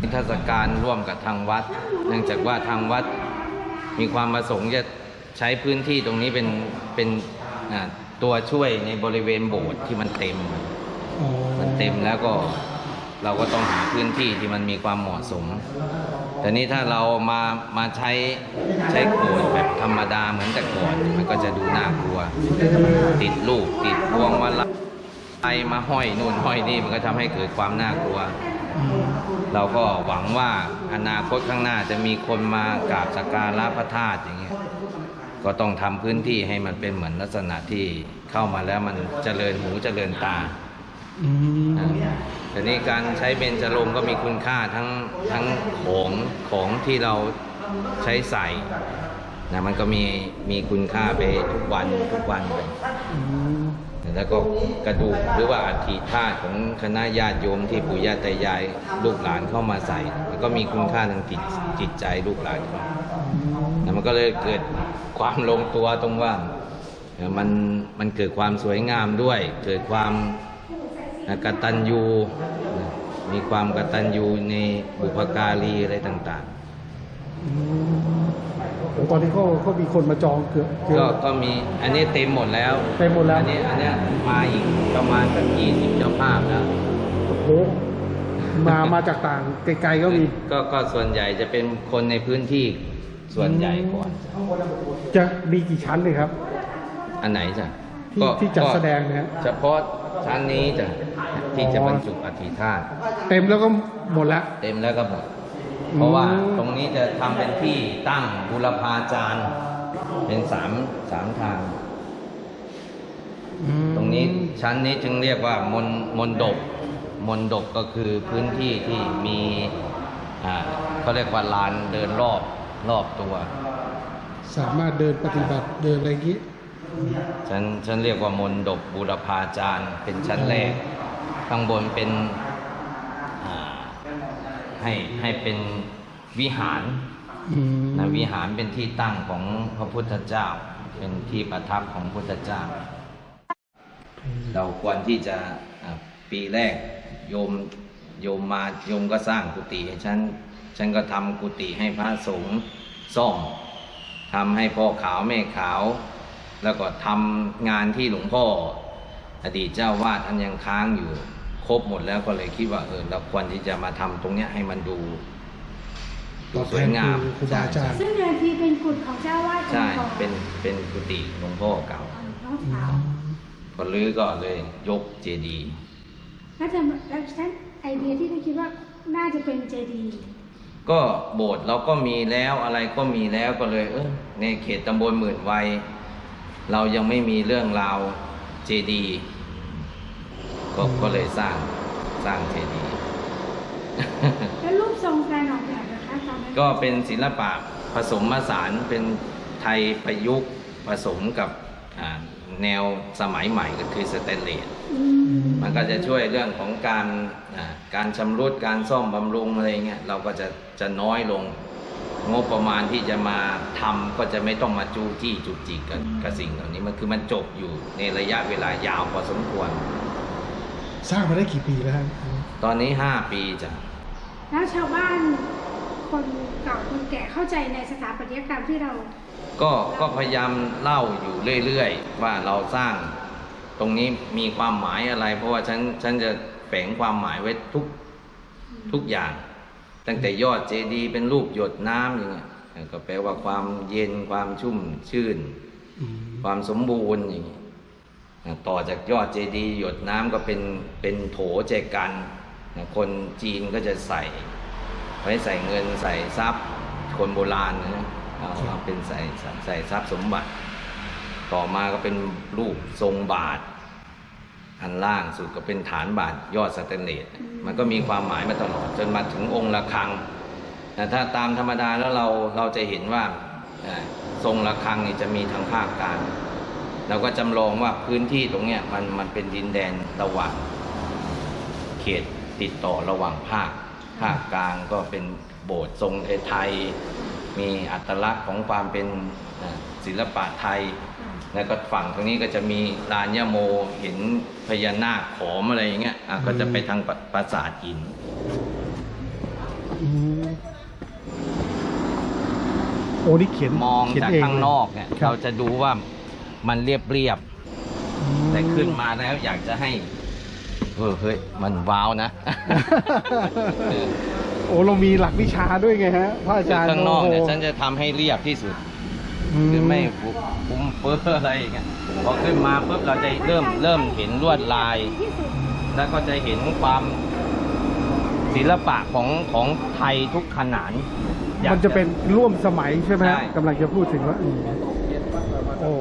นิทรรศการร่วมกับทางวัด เนื่องจากว่าทางวัดมีความประสงค์จะใช้พื้นที่ตรงนี้เป็นเป็นตัวช่วยในบริเวณโบสถ์ที่มันเต็ม มันเต็มแล้วก็เราก็ต้องหาพื้นที่ที่มันมีความเหมาะสม แต่นี้ถ้าเรามามาใช้ใช้โกนแบบธรรมดาเหมือนแต่ก่อน มันก็จะดูน่ากลัว ติดลูกติดพวงมาลัย ไปมาห้อยนู่นห้อยนี่มันก็ทำให้เกิดความน่ากลัวอืมเราก็หวังว่าอนาคตข้างหน้าจะมีคนมากราบสักการะพระธาตุอย่างเงี้ยก็ต้องทำพื้นที่ให้มันเป็นเหมือนลักษณะที่เข้ามาแล้วมันเจริญหูเจริญตาอืมแต่นี้การใช้เบญจรงค์ก็มีคุณค่าทั้งทั้งของของที่เราใช้ใส่นะมันก็มีมีคุณค่าไปทุกวันทุกวันไปอืม แล้วก็กระดูกหรือว่าอัฐิธาตุของคณะญาติโยมที่ปู่ย่าตายายลูกหลานเข้ามาใส่มันก็มีคุณค่าทางจิตจิตใจลูกหลานเขาแล้วมันก็เลยเกิดความลงตัวตรงว่ามันมันเกิดความสวยงามด้วย เกิดความกตัญญูมีความกตัญญูในบุพการีอะไรต่างอืม โอ้ตอนนี้เขาเขามีคนมาจองเกือบเกืๆอก็บก็มีอันนี้เต็มหมดแล้วเต็มหมดแล้วอันนี้อันเนี้ยมาอีกประมาณสักยี่สิบเจ้าภาพแล้วโอ้โหมามาจากต่างไกลๆก็มีก็ก็ส่วนใหญ่จะเป็นคนในพื้นที่ส่วนใหญ่ก่อน จะมีกี่ชั้นเลยครับ อันไหนจ้ะที่ที่จัดแสดงเนี่ย เฉพาะชั้นนี้จ้ะที่จะบรรจุอธิธาตุเต็มแล้วก็หมดแล้วเต็มแล้วก็หมดอืม เพราะว่าตรงนี้จะทำเป็นที่ตั้งบุรพาจารย์ เป็นสามสามทางอืมตรงนี้ชั้นนี้จึงเรียกว่ามนมนดบมนดบก็คือพื้นที่ที่มีอ่าเขาเรียกว่าลานเดินรอบรอบตัว สามารถเดินปฏิบัติเดินอะไรอย่างนี้ฉันฉันเรียกว่ามนดบบูรพาจารย์เป็นชั้นแรก ข้างบนเป็นอ่า ให้ให้เป็นวิหารอืมนะวิหารเป็นที่ตั้งของพระพุทธเจ้า เป็นที่ประทับของพระพุทธเจ้า เราควรที่จะอะปีแรกโยมโยมมาโยมก็สร้างกุฏิให้ฉันฉันก็ทำกุฏิให้พระสงฆ์ซ่อมทำให้พ่อขาวแม่ขาว แล้วก็ทำงานที่หลวงพ่อ อดีตเจ้าวาดท่านยังค้างอยู่ค รบหมดแล้วก็เลยคิดว่าเออเราควรที่จะมาทำตรงเนี้ยให้มันดูดูสวยงามตอบแทนครูบาอาจารย์ซึ่งเดิมทีเป็นกุฎของเจ้าวาดองใช่ค์ก่อนเป็นเป็นกุฏิหลวงพ่อเก่าน้องสาวพอรื้อก็เลยยกเจดีย์แล้วจะแล้วฉันไอเดียที่ท่านคิดว่าน่าจะเป็นเจดีย์ก็โบสถ์เราก็มีแล้วอะไรก็มีแล้วก็เลยเออในเขตตำบลหมื่นวัยเรายังไม่มีเรื่องราวเจดีย์ ก็ก็เลยสร้างสร้างเจดีย์แล้วรูปทรงการออกแบบนะคะตอนนั้นก็เป็นศิลปะผสมผสานเป็นไทยประยุกต์ผสมกับอ่าแนวสมัยใหม่ก็คือสแตนเลสอืมมันก็จะช่วยเรื่องของการอ่าการชำรุดการซ่อมบำรุงอะไรเงี้ยเราก็จะจะน้อยลงงบประมาณที่จะมาทำก็จะไม่ต้องมาจู้จี้จุกจิกกับกับสิ่งเหล่านี้มันคือมันจบอยู่ในระยะเวลายาวพอสมควร สร้างมาได้กี่ปีแล้วครับตอนนี้5ปีจ้ะแล้วชาวบ้านคนเก่าคนแก่เข้าใจในสถาปัตยกรรมที่เรา ก็ก็พยายามเล่าอยู่เรื่อยๆ ว่าเราสร้างตรงนี้มีความหมายอะไร เพราะว่าฉันฉันจะแฝงความหมายไว้ทุกทุกอย่าง ตั้งแต่ยอดเจดีย์เป็นรูปหยดน้ำอย่างเงี้ยก็แปลว่าความเย็นความชุ่มชื่นอืมความสมบูรณ์อย่างนี้อะ ต่อจากยอดเจดีย์หยดน้ำก็เป็นเป็นโถแจกันนะคนจีนก็จะใส่ไว้ใส่เงินใส่ทรัพย์ คนโบราณนะเอาเอาเป็นใส่ใส่ทรัพย์สมบัติ ต่อมาก็เป็นรูปทรงบาท อันล่างสุดก็เป็นฐานบาทยอดสแตนเลสมันก็มีความหมายมาตลอดจนมาถึงองค์ระฆังแต่ถ้าตามธรรมดาแล้วเราเราจะเห็นว่าทรงระฆังนี่จะมีทางภาคกลาง เราก็จำลองว่าพื้นที่ตรงเนี้ยมันมันเป็นดินแดนระหว่างเขตติดต่อระหว่างภาค ภาคกลางก็เป็นโบสถ์ทรงไทยๆมีอัตลักษณ์ของความเป็นเอ่อศิลปะไทย แล้วก็ฝั่งตรงนี้ก็จะมีลานยะโมเห็นพญานาคขอมอะไรอย่างเงี้ยอะก็จะไปทางปราปราสาทหินอืมโอ้นี่เขียนมองเขียนจากเข้างนอกเนี่ยครับเราจะดูว่า มันเรียบเรียบอืๆแต่ขึ้นมาแล้วอยากจะให้ เออเฮ้ย มันว้าวนะ โอ้เรามีหลักวิชาด้วยไงฮะพระอาจารย์ข้างนอกเนี่ยโโหฉันจะทำให้เรียบที่สุดมคือไม่ฟุ้มเฟ้ออะไรอย่างเงี้ยพอขึ้นมาปุ๊บเราจะเริ่มเริ่มเห็นลวดลายที่สุดแล้วก็จะเห็นความศิลปะของของไทยทุกขนานอยากมันจะเป็นร่วมสมัยใช่ไหมฮะใช่กำลังจะพูดถึงว่าอืมโอ้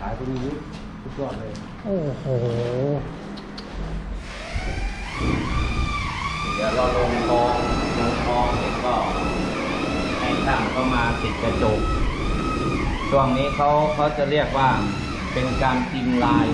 ขาย ตรงนี้สุดยอดเลย โอ้โหเดี๋ยวเราลงทองลงทองเสร็จก็ให้ช่างก็มาติดกระจกช่วงนี้เขาเขาจะเรียกว่าเป็นการพิมพ์ลาย